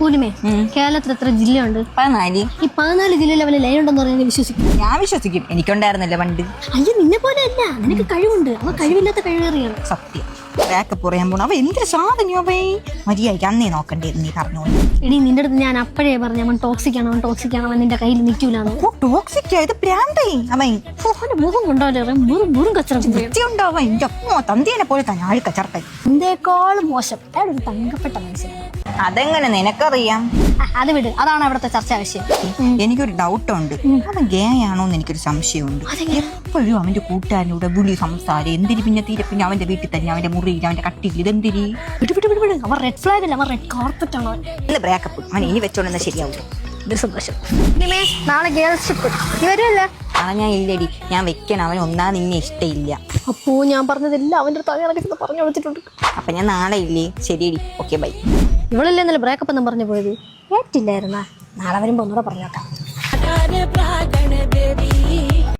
പൂലിമേ? കേരളത്തിൽ എത്ര ജില്ലയുണ്ട്? പതിനാല്. ഈ പതിനാല് ജില്ലയിൽ അവന് ലൈൻ ഉണ്ടെന്ന് പറയുന്നത് വിശ്വസിക്കും ഞാൻ വിശ്വസിക്കും. എനിക്കുണ്ടായിരുന്നില്ല പണ്ട്. അയ്യോ നിന്നെ പോലെ അല്ല. നിനക്ക് കഴിവുണ്ട്. അവ കഴിവില്ലാത്ത കഴിവേറിയാണ്. സത്യം. ബാക്കപ്പ് പറയാൻ പോണ. അവ എന്തൊരു സാധനം അവേ മര്യാദയ്ക്ക് അന്നേ നോക്കണ്ടേ നീ പറഞ്ഞു എടി നിന്റെ അടുത്ത് ഞാൻ അപ്പോഴേ പറഞ്ഞു അവൻ ടോക്സിക് ആണ് അവൻ ടോക്സിക് ആണ് അവൻ നിന്റെ കയ്യിൽ നിൽക്കൂലെന്ന് ഓ ടോക്സിക് ആയത് പ്രാന്തേ അവൻ അവന്റെ മുഖം കൊണ്ടാവില്ലേ മുറു മുറു കച്ചറ ഉണ്ടാവും എന്റെ അമ്മോ തന്തേനെ പോലെ തന്നെ ആൾ ചർക്കൻ എന്തേക്കാളും മോശം. അയാൾ ഒരു തങ്കപ്പെട്ട മനുഷ്യനാണ് അതെങ്ങനെ നിനക്കറിയാം? അത് വിട്. അതാണ് അവിടുത്തെ ചർച്ച ആവശ്യം എനിക്കൊരു ഡൗട്ട് ഉണ്ട്. അവൻ ഗേ ആണോ എന്ന് എനിക്കൊരു സംശയമുണ്ട് എപ്പോഴും അവന്റെ കൂട്ടുകാരനൂടെ വിളി സംസാരം. എന്തിരി പിന്നെ തീരെ പിന്നെ അവന്റെ വീട്ടിൽ തന്നെ അവന്റെ മുറിയിൽ അവന്റെ കട്ടിയിൽ ഇതെന്തിരി? അവൻ റെഡ് ഫ്ലാഗ് അല്ല? അവൻ റെഡ് കാർപ്പറ്റ് ആണ് ഇല്ല ബ്രേക്കപ്പ് അവൻ ഇനി വെച്ചോണ്ടെന്നാ ശരിയാവും. ഇത് സന്തോഷം. ഇനിമേ നാളെ ഗേൾസ് ട്രിപ്പ് ആ ഞാൻ ഇല്ലടി. ഞാൻ വെക്കണം. അവൻ ഒന്നാ നിന്നെ ഇഷ്ടമില്ല അപ്പോ ഞാൻ പറഞ്ഞതെല്ലാം അവന്റെ അടുത്ത് അങ്ങനെ പറഞ്ഞു കൊടുത്തിട്ടുണ്ട്. അപ്പൊ ഞാൻ നാളെ ഇല്ലേ? ശരിയടി. Okay bye. ഇവളല്ലേ ഇന്നലെ ബ്രേക്കപ്പ് എന്നും പറഞ്ഞു പോയത്? ഏറ്റില്ലായിരുന്നാ നാളെ വരുമ്പോ ഒന്നുകൂടെ പറഞ്ഞോക്കാം